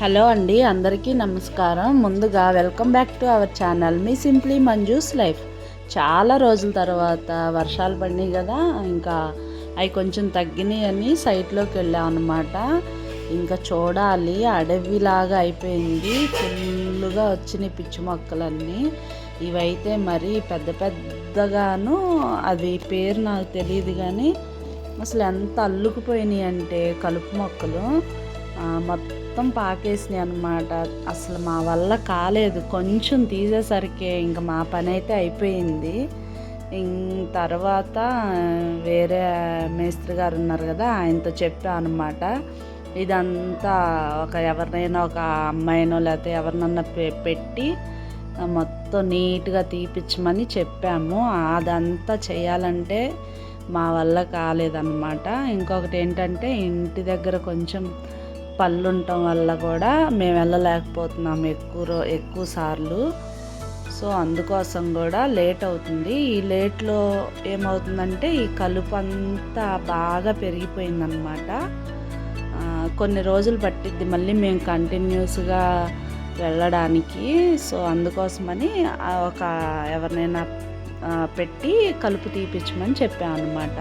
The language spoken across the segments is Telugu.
హలో అండి అందరికీ నమస్కారం. ముందుగా welcome back to our channel. Me simply Manju's life. చాలా రోజుల తర్వాత వర్షాలు పడినాయి కదా ఇంకా అవి కొంచెం తగ్గినాయి అని సైట్లోకి వెళ్ళాం అనమాట ఇంకా చూడాలి అడవిలాగా అయిపోయింది. ఫుల్గా వచ్చినాయి పిచ్చి మొక్కలన్నీ. ఇవైతే మరి పెద్ద పెద్దగాను అది పేరు నాకు తెలియదు కానీ అసలు ఎంత అల్లుకుపోయినాయి అంటే కలుపు మొక్కలు. మొత్తం మొత్తం పాకేసినాయి అనమాట అసలు మా వల్ల కాలేదు. కొంచెం తీసేసరికి ఇంకా మా పని అయితే అయిపోయింది. ఇం- తర్వాత వేరే మేస్త్రి గారు ఉన్నారు కదా ఆయనతో చెప్పానమాట ఇదంతా ఒక ఎవరినైనా ఒక అమ్మాయినో లేకపోతే ఎవరినన్నా పె- పెట్టి మొత్తం నీట్గా తీపిచ్చమని చెప్పాము. అదంతా చేయాలంటే మా వల్ల కాలేదన్నమాట. ఇంకొకటి ఏంటంటే ఇంటి దగ్గర కొంచెం పళ్ళు ఉండటం వల్ల కూడా మేము వెళ్ళలేకపోతున్నాం ఎక్కువ రో ఎక్కువ సార్లు. సో అందుకోసం కూడా లేట్ అవుతుంది. ఈ లేట్లో ఏమవుతుందంటే ఈ కలుపు అంతా బాగా పెరిగిపోయిందనమాట కొన్ని రోజులు పట్టిద్ది. మళ్ళీ మేము కంటిన్యూస్గా వెళ్ళడానికి. సో అందుకోసమని ఒక ఎవరినైనా పెట్టి కలుపు తీపిచ్చమని చెప్పాను అనమాట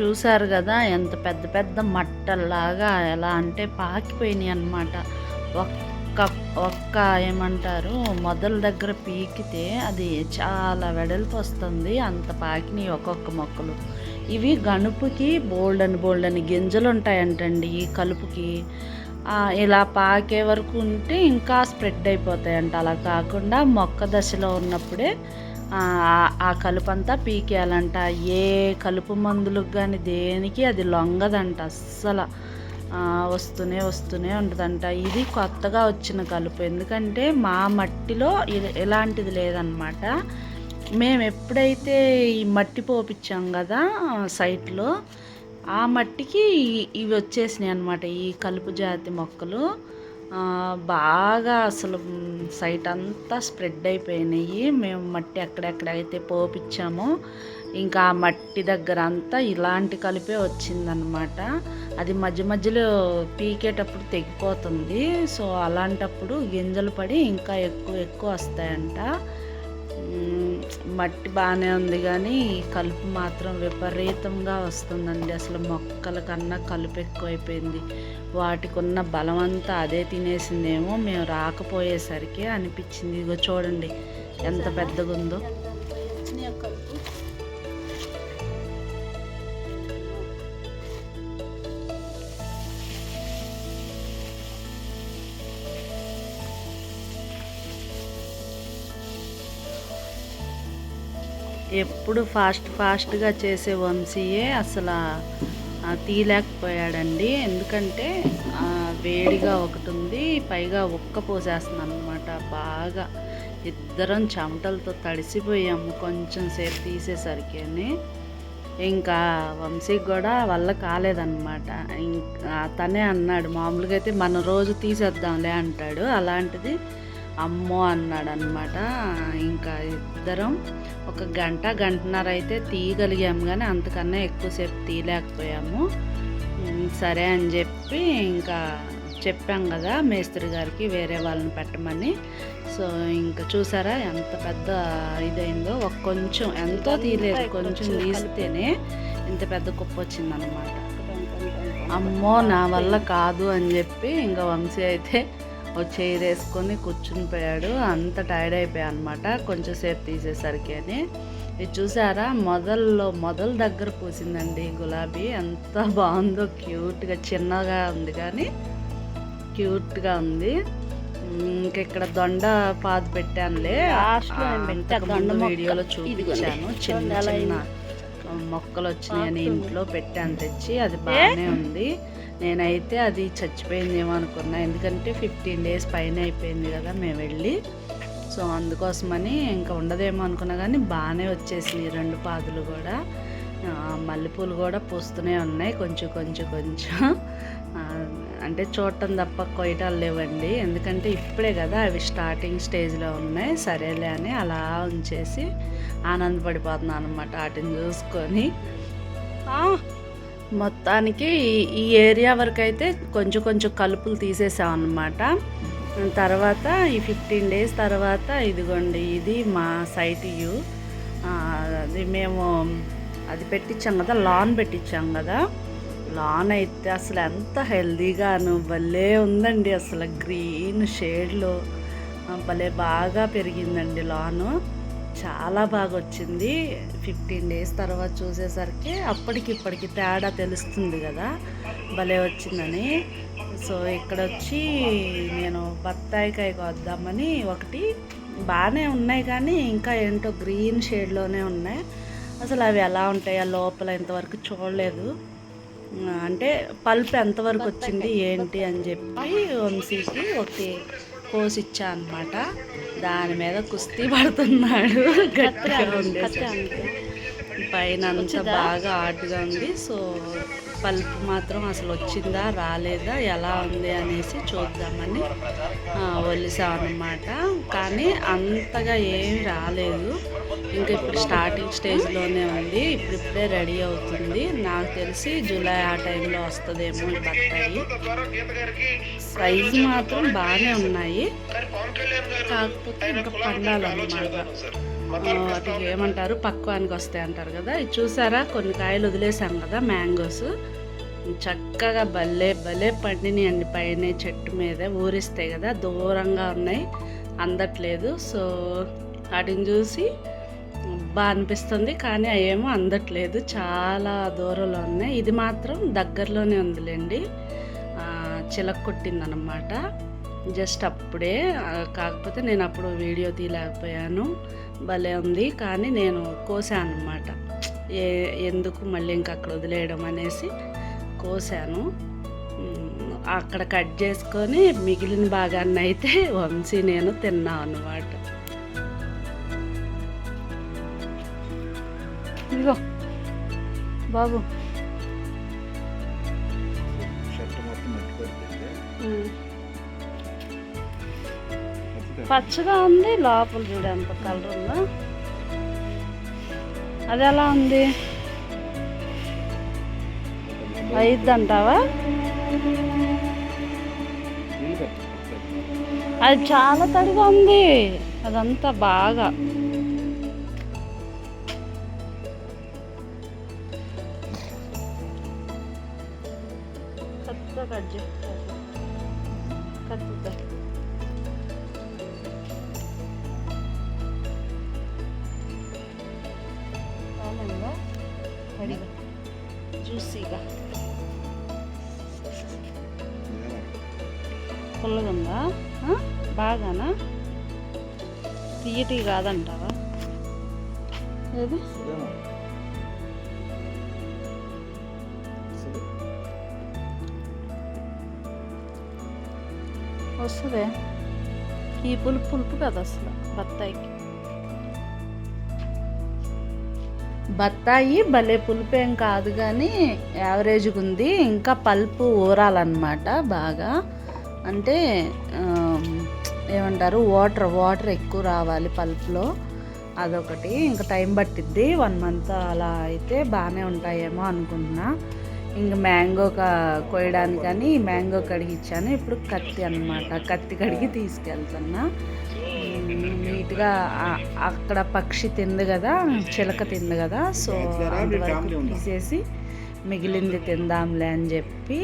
చూశారు కదా ఎంత పెద్ద పెద్ద మట్టల్లాగా ఎలా అంటే పాకిపోయినాయి అన్నమాట. ఒక్క ఒక్క ఏమంటారు మొదల దగ్గర పీకితే అది చాలా వెడల్పు వస్తుంది అంత పాకినాయి ఒక్కొక్క మొక్కలు. ఇవి గణుపుకి బోల్డని బోల్డని గింజలు ఉంటాయంటండి ఈ కలుపుకి. ఇలా పాకే వరకు ఉంటే ఇంకా స్ప్రెడ్ అయిపోతాయంట. అలా కాకుండా మొక్క దశలో ఉన్నప్పుడే ఆ, కలుపు అంతా పీకేయాలంట. ఏ కలుపు మందులకు కానీ దేనికి అది లొంగదంట అస్సలు. వస్తూనే వస్తూనే ఉంటుందంట. ఇది కొత్తగా వచ్చిన కలుపు. ఎందుకంటే మా మట్టిలో ఇలాంటిది ఎలాంటిది లేదనమాట. మేము ఎప్పుడైతే ఈ మట్టి పోపించాం కదా సైట్లో ఆ మట్టికి ఇవి వచ్చేసినాయి అనమాట ఈ కలుపు జాతి మొక్కలు బాగా అసలు సైట్ అంతా స్ప్రెడ్ అయిపోయినాయి. మేము మట్టి ఎక్కడెక్కడైతే పోపించామో ఇంకా ఆ మట్టి దగ్గర అంతా ఇలాంటి కలిపే వచ్చిందనమాట అది మధ్య మధ్యలో పీకేటప్పుడు తెగిపోతుంది. సో అలాంటప్పుడు గింజలు పడి ఇంకా ఎక్కువ ఎక్కువ వస్తాయంట. మట్టి బాగానే ఉంది కానీ ఈ కలుపు మాత్రం విపరీతంగా వస్తుందండి. అసలు మొక్కల కన్నా కలుపు ఎక్కువైపోయింది. వాటికి ఉన్న బలం అంతా అదే తినేసిందేమో మేము రాకపోయేసరికి అనిపించింది. ఇదిగో చూడండి ఎంత పెద్దగా ఉందో ఎప్పుడు ఫాస్ట్ ఫాస్ట్గా చేసే వంశీయే అసలు తీయలేకపోయాడండి. ఎందుకంటే వేడిగా ఒకటి ఉంది పైగా ఉక్క పోసేస్తున్నాను అనమాట బాగా. ఇద్దరం చెమటలతో తడిసిపోయాము కొంచెం సేపు తీసేసరికి అని. ఇంకా వంశీకి కూడా వల్ల కాలేదన్నమాట. ఇంకా తనే అన్నాడు మామూలుగా అయితే మనం రోజు తీసేద్దాంలే అంటాడు. అలాంటిది అమ్మో అన్నాడు అనమాట ఇంకా ఇద్దరం ఒక గంట గంటన్నర అయితే తీయగలిగాము కానీ అంతకన్నా ఎక్కువసేపు తీయలేకపోయాము. సరే అని చెప్పి ఇంకా చెప్పాం కదా మేస్త్రి గారికి వేరే వాళ్ళని పెట్టమని. సో ఇంకా చూసారా ఎంత పెద్ద ఇదైందో. ఒక కొంచెం ఎంతో తీయలేదు కొంచెం తీస్తేనే ఇంత పెద్ద కుప్ప వచ్చిందనమాట అమ్మో నా వల్ల కాదు అని చెప్పి ఇంకా వంశీ అయితే చైర్ వేసుకొని కూర్చుని పోయాడు. అంత టైర్డ్ అయిపోయా అనమాట కొంచెం సేపు తీసేసరికి అని. ఇది చూసారా? మొదల్లో మొదల దగ్గర పూసిందండి గులాబీ. ఎంత బాగుందో క్యూట్గా చిన్నగా ఉంది కానీ క్యూట్గా ఉంది. ఇంక ఇక్కడ దొండ పాదు పెట్టానులే. దొండ. వీడియోలో. చూపించాను. చిన్న చిన్న. మొక్కలు వచ్చినాయని. ఇంట్లో పెట్టాను తెచ్చి. అది బాగానే ఉంది. నేనైతే అది చచ్చిపోయిందేమో అనుకున్నా. ఎందుకంటే ఫిఫ్టీన్ డేస్ పైన అయిపోయింది కదా మేము వెళ్ళి. సో అందుకోసమని ఇంకా ఉండదేమో అనుకున్నా కానీ బాగానే వచ్చేసినాయి రెండు పాదులు కూడా. మల్లెపూలు కూడా పూస్తూనే ఉన్నాయి. కొంచెం కొంచెం కొంచెం. అంటే చూడటం తప్ప కొయ్యటాలు లేవండి. ఎందుకంటే ఇప్పుడే కదా అవి స్టార్టింగ్ స్టేజ్లో ఉన్నాయి. సరేలే అని అలా ఉంచేసి ఆనందపడిపోతున్నాను అనమాట వాటిని చూసుకొని. మొత్తానికి ఈ- ఏరియా వరకు అయితే కొంచెం కొంచెం కలుపులు తీసేసాం అనమాట తర్వాత ఈ ఫిఫ్టీన్ డేస్ తర్వాత ఇదిగోండి ఇది మా సైట్ యూ. అది మేము అది పెట్టించాం కదా లాన్ పెట్టించాం కదా. లాన్ అయితే అసలు ఎంత హెల్దీగాను భలే ఉందండి అసలు గ్రీన్ షేడ్లో. భలే బాగా పెరిగిందండి లాను. చాలా బాగా వచ్చింది ఫిఫ్టీన్ డేస్ తర్వాత చూసేసరికి అప్పటికి ఇప్పటికి తేడా తెలుస్తుంది కదా. భలే వచ్చిందని. సో ఇక్కడ వచ్చి నేను బత్తాయికాయ వద్దామని ఒకటి బాగానే ఉన్నాయి కానీ ఇంకా ఏంటో గ్రీన్ షేడ్లోనే ఉన్నాయి. అసలు అవి ఎలా ఉంటాయో లోపల ఇంతవరకు చూడలేదు. అంటే పల్ప్ ఎంతవరకు వచ్చింది ఏంటి అని చెప్పి వంశీకి ఒకటి కోసి ఇచ్చా అనమాట దాని మీద కుస్తీ పడుతున్నాడు గట్టిగా ఉండేసరికి. పైన అంతా బాగా ఆటుగా ఉంది. సో పల్ప్ మాత్రం అసలు వచ్చిందా రాలేదా ఎలా ఉంది అనేసి చూద్దామని ఒలిసామన్నమాట కానీ అంతగా ఏం రాలేదు. ఇంకా ఇప్పుడు స్టార్టింగ్ స్టేజ్లోనే ఉంది. ఇప్పుడు ఇప్పుడే రెడీ అవుతుంది. నాకు తెలిసి జూలై ఆ టైంలో వస్తుందేమో ఈ బత్తాయి. సైజు మాత్రం బాగానే ఉన్నాయి. కాకపోతే ఇంకా పండాలన్నమాట. వాటికి ఏమంటారు? పక్వానికి వస్తాయి అంటారు కదా. ఇది చూసారా? కొన్ని కాయలు వదిలేసాం కదా మ్యాంగోస్. చక్కగా భలే భలే పండినాయండి పైన చెట్టు మీద. ఊరిస్తాయి కదా దూరంగా ఉన్నాయి. అందట్లేదు. సో వాటిని చూసి బాగా అనిపిస్తుంది. కానీ ఏమో అందట్లేదు. చాలా దూరంలో ఉన్నాయి. ఇది మాత్రం దగ్గరలోనే ఉందిలేండి. చిలక కొట్టిందనమాట. జస్ట్ అప్పుడే కాకపోతే నేను అప్పుడు వీడియో తీయలేకపోయాను. భలే ఉంది కానీ నేను కోసాను అనమాట ఏ ఎందుకు మళ్ళీ ఇంక అక్కడ వదిలేయడం అనేసి కోసాను. అక్కడ కట్ చేసుకొని మిగిలిన భాగాన్ని అయితే వంశీ నేను తిన్నాం అనమాట ఇదిగో బాబు. పచ్చగా ఉంది లోపల చూడు ఎంత కలర్ ఉందో. అది ఎలా ఉంది? నీళ్ళు పెట్టు. అది చాలా తడిగా ఉంది. అదంతా బాగా. జ్యూసీగా. ఇదేనా? పుల్లగా ఉందా ఆ? బాగానా? తీయటి కాదంటావా ఏది. వస్తుంది. ఈ పులుపు పులుపు కదా అసలు బత్తాయికి. బత్తాయి భలే పులుపు ఏం కాదు కానీ యావరేజ్గా ఉంది ఇంకా పల్పు ఊరాలన్నమాట బాగా. అంటే ఏమంటారు వాటర్ వాటర్ ఎక్కువ రావాలి పల్ప్లో. అదొకటి. ఇంకా టైం పట్టిద్ది. వన్ మంత్ అలా అయితే బాగానే ఉంటాయేమో అనుకుంటున్నా. ఇంకా మ్యాంగో క- కోయడానికని మ్యాంగో కడిగి ఇచ్చాను ఇప్పుడు కత్తి అన్నమాట. కత్తి కడిగి తీసుకెళ్తున్నా. ఉమ్, అక్కడ పక్షి తింది కదా చిలక తింది కదా సో అంతవరకు తీసేసి మిగిలింది తిందాంలే అని చెప్పి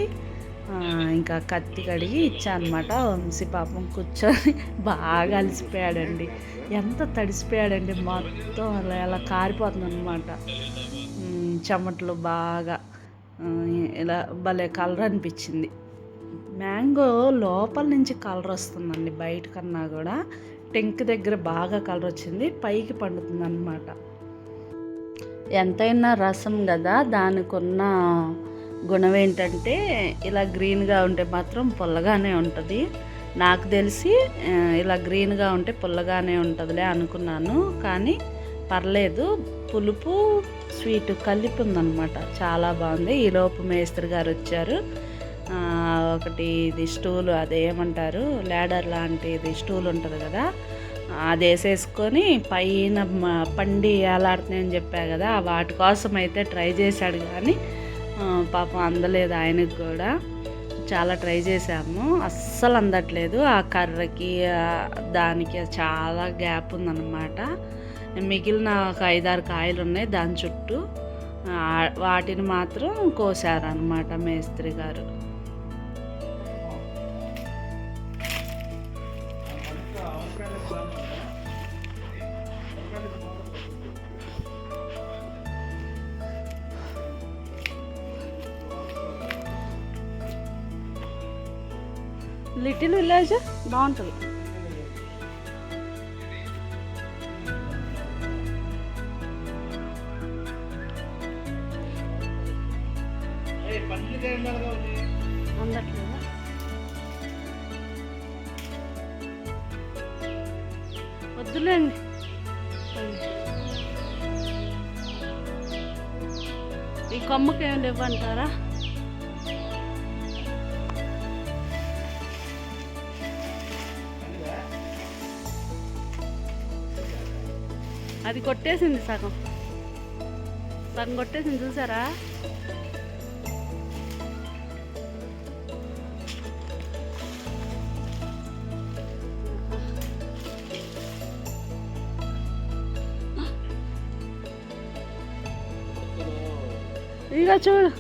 ఇంకా కత్తి కడిగి ఇచ్చా అనమాట వంశీ పాపం కూర్చొని బాగా అలసిపోయాడండి. ఎంత తడిసిపోయాడండి మొత్తం అలా అలా కారిపోతుంది అనమాట చెమటలు బాగా ఇలా భలే కలర్ అనిపించింది. మ్యాంగో లోపల నుంచి కలర్ వస్తుందండి బయట కన్నా కూడా. టెంక్ దగ్గర బాగా కలర్ వచ్చింది పైకి పండుతుంది అనమాట ఎంతైనా రసం కదా దానికి ఉన్న గుణం ఏంటంటే ఇలా గ్రీన్గా ఉంటే మాత్రం పుల్లగానే ఉంటుంది. నాకు తెలిసి ఇలా గ్రీన్గా ఉంటే పుల్లగానే ఉంటుందిలే అనుకున్నాను. కానీ పర్లేదు పులుపు స్వీట్ కలిపి ఉందన్నమాట. చాలా బాగుంది. ఈలోపు మేస్త్రి గారు వచ్చారు. ఒకటి ఇది స్టూల్ అదేమంటారు ల్యాడర్ లాంటిది స్టూల్ ఉంటుంది కదా. అది వేసేసుకొని పైన పండి ఏలాడుతున్నాయని చెప్పా కదా. వాటి కోసం అయితే ట్రై చేశాడు కానీ పాపం అందలేదు ఆయనకు కూడా. చాలా ట్రై చేశాము. అస్సలు అందట్లేదు. ఆ కర్రకి దానికి చాలా గ్యాప్ ఉందన్నమాట. మిగిలిన ఒక ఐదారు కాయలు ఉన్నాయి దాని చుట్టూ. వాటిని మాత్రం కోసారనమాట మేస్త్రి గారు. లిటిల్ విలేజ్ బాగుంటుంది. అందట్లేదా? వద్దులేండి. ఈ కొమ్మకి ఏమి ఇవ్వంటారా? అది కొట్టేసింది సగం. సగం కొట్టేసింది చూసారా? ఇక చూడు.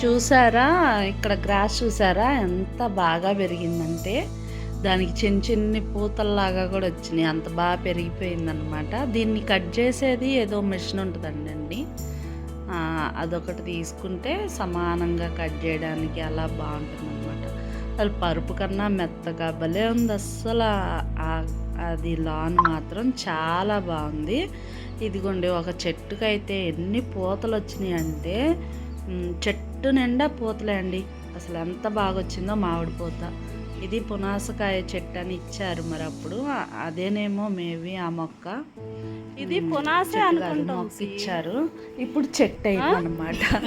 చూసారా? ఇక్కడ గ్రాస్ చూసారా? ఎంత బాగా పెరిగిందంటే దానికి చిన్న చిన్ని పూతల్లాగా కూడా వచ్చినాయి. అంత బాగా పెరిగిపోయిందనమాట దీన్ని కట్ చేసేది ఏదో మిషన్ ఉంటుందండి అండి. అదొకటి తీసుకుంటే సమానంగా కట్ చేయడానికి అలా బాగుంటుందన్నమాట. అది పరుపు కన్నా మెత్తగా భలే ఉంది. అస్సలు అది లాన్ మాత్రం చాలా బాగుంది. ఇదిగోండి ఒక చెట్టుకైతే ఎన్ని పూతలు వచ్చినాయి అంటే చెట్టు నిండా పూతలే అండి. అసలు ఎంత బాగా వచ్చిందో మామిడి పూత. ఇది పునాసకాయ చెట్టు అని ఇచ్చారు మరి అప్పుడు. అదేనేమో మేబీ ఆ మొక్క. ఇది పునాసే మొక్క ఇచ్చారు. ఇప్పుడు చెట్టు అయిందన్నమాట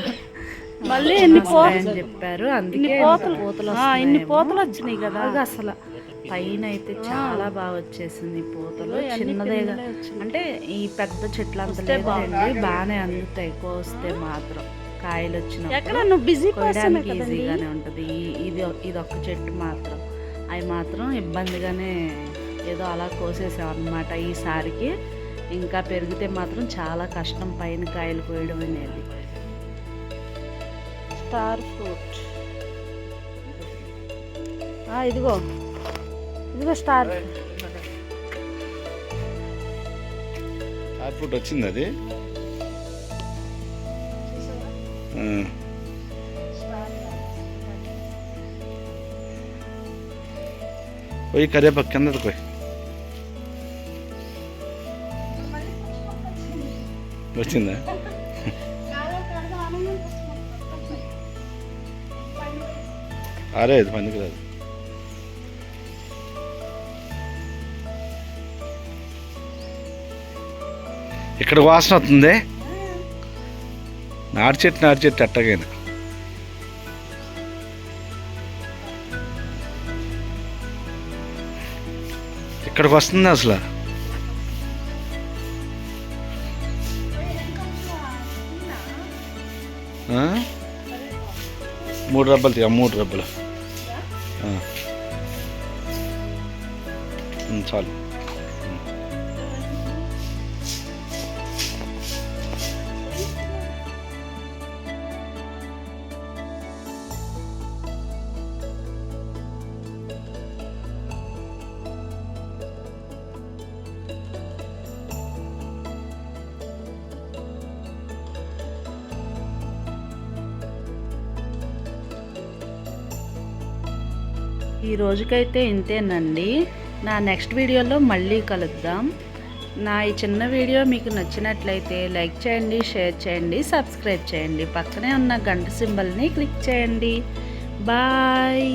మళ్ళీ ఎన్ని అని చెప్పారు. అందుకే పోతలు- పూతలు ఇన్ని. పోతలు వచ్చినాయి కదా. అసలు పైన అయితే చాలా బాగా వచ్చేసింది పూతలు. చిన్నదేగా అంటే ఈ పెద్ద చెట్లు అంత లేదండి బాగానే అందుతాయి. కోస్తే మాత్రం కాయలు నువ్వు బిజీ కోయడానికి ఈజీగానే ఉంటుంది. ఇది ఇది ఒక్క చెట్టు మాత్రం. అవి మాత్రం ఇబ్బందిగానే ఏదో అలా కోసేసాం అనమాట ఈసారికి. ఇంకా పెరిగితే మాత్రం చాలా కష్టం పైన కాయలు కోయడం అనేది. Star fruit. ఇదిగో. ఇదిగో స్టార్. హాట్ ఫుడ్ వచ్చింది అది. పోయి కరివేపాకు కిందది పోయి. వచ్చిందా? ఆరేది పనికి రాదు ఇక్కడ వాసన వస్తుంది. నాటు చెట్టు నాటు చెట్టు అట్టగైనా ఇక్కడికి వస్తుంది అసలు. మూడు రబ్బలు తీయ మూడు రబ్బలు. చాలు. ఈ రోజుకైతే ఇంతేనండి. నా నెక్స్ట్ వీడియోలో మళ్ళీ కలుద్దాం. నా ఈ చిన్న వీడియో మీకు నచ్చినట్లయితే లైక్ చేయండి షేర్ చేయండి సబ్స్క్రైబ్ చేయండి. పక్కనే ఉన్న గంట సింబల్ని క్లిక్ చేయండి. బాయ్.